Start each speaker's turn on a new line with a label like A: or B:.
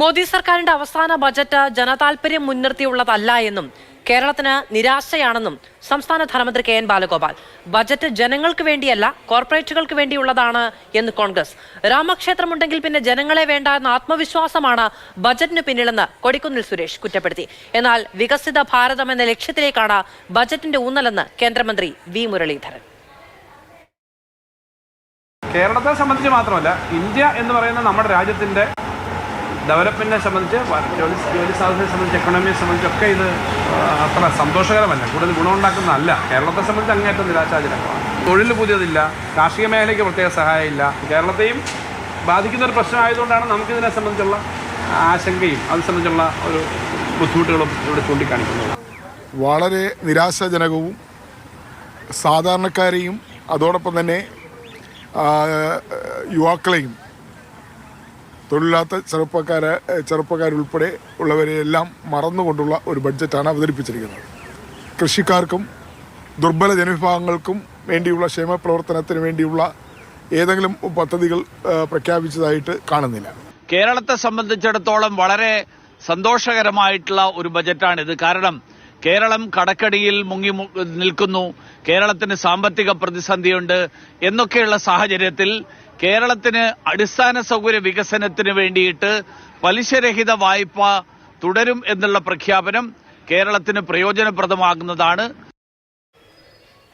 A: മോദി സർക്കാരിന്റെ അവസാന ബജറ്റ് ജനതാൽപര്യം മുൻനിർത്തിയുള്ളതല്ല എന്നും കേരളത്തിന് നിരാശയാണെന്നും സംസ്ഥാന ധനമന്ത്രി കെ എൻ ബാലഗോപാൽ. ബജറ്റ് ജനങ്ങൾക്ക് വേണ്ടിയല്ല കോർപ്പറേറ്റുകൾക്ക് വേണ്ടിയുള്ളതാണ് എന്ന് കോൺഗ്രസ്. രാമക്ഷേത്രമുണ്ടെങ്കിൽ പിന്നെ ജനങ്ങളെ വേണ്ട എന്ന ആത്മവിശ്വാസമാണ് ബജറ്റിന് പിന്നിലെന്ന് കൊടിക്കുന്നിൽ സുരേഷ് കുറ്റപ്പെടുത്തി. എന്നാൽ വികസിത ഭാരതം എന്ന ലക്ഷ്യത്തിലേക്കാണ് ബജറ്റിന്റെ ഊന്നലെന്ന് കേന്ദ്രമന്ത്രി വി മുരളീധരൻ.
B: കേരളത്തെ സംബന്ധിച്ച് മാത്രമല്ല ഇന്ത്യ എന്ന് പറയുന്ന നമ്മുടെ രാജ്യത്തിന്റെ ഡെവലപ്മെന്റിനെ സംബന്ധിച്ച് ജോലി ജോലി സാധ്യതയെ സംബന്ധിച്ച് എക്കണോമിയെ സംബന്ധിച്ചൊക്കെ ഇത് അത്ര സന്തോഷകരമല്ല. കൂടുതൽ ഗുണമുണ്ടാക്കുന്നതല്ല. കേരളത്തെ സംബന്ധിച്ച് അങ്ങേറ്റം നിരാശാജനകമാണ്. തൊഴിൽ പുതിയതില്ല. കാർഷിക മേഖലയ്ക്ക് പ്രത്യേക സഹായമില്ല. കേരളത്തെയും ബാധിക്കുന്ന ഒരു പ്രശ്നമായതുകൊണ്ടാണ് നമുക്കിതിനെ സംബന്ധിച്ചുള്ള ആശങ്കയും അത് സംബന്ധിച്ചുള്ള ഒരു ബുദ്ധിമുട്ടുകളും ഇവിടെ ചൂണ്ടിക്കാണിക്കുന്നത്.
C: വളരെ നിരാശാജനകവും സാധാരണക്കാരെയും അതോടൊപ്പം തന്നെ യുവാക്കളെയും തൊഴിലില്ലാത്ത ചെറുപ്പക്കാരെ ചെറുപ്പക്കാരുൾപ്പെടെ ഉള്ളവരെയെല്ലാം മറന്നുകൊണ്ടുള്ള ഒരു ബഡ്ജറ്റാണ് അവതരിപ്പിച്ചിരിക്കുന്നത്. കൃഷിക്കാർക്കും ദുർബല ജനവിഭാഗങ്ങൾക്കും വേണ്ടിയുള്ള ക്ഷേമ പ്രവർത്തനത്തിന് വേണ്ടിയുള്ള ഏതെങ്കിലും പദ്ധതികൾ പ്രഖ്യാപിച്ചതായിട്ട് കാണുന്നില്ല.
D: കേരളത്തെ സംബന്ധിച്ചിടത്തോളം വളരെ സന്തോഷകരമായിട്ടുള്ള ഒരു ബജറ്റാണിത്. കാരണം കേരളം കടക്കടിയിൽ മുങ്ങി നിൽക്കുന്നു കേരളത്തിന് സാമ്പത്തിക പ്രതിസന്ധിയുണ്ട് എന്നൊക്കെയുള്ള സാഹചര്യത്തിൽ കേരളത്തിന് അടിസ്ഥാന സൗകര്യ വികസനത്തിന് വേണ്ടിയിട്ട് പലിശരഹിത വായ്പ തുടരും എന്നുള്ള പ്രഖ്യാപനം കേരളത്തിന് പ്രയോജനപ്രദമാകുന്നതാണ്.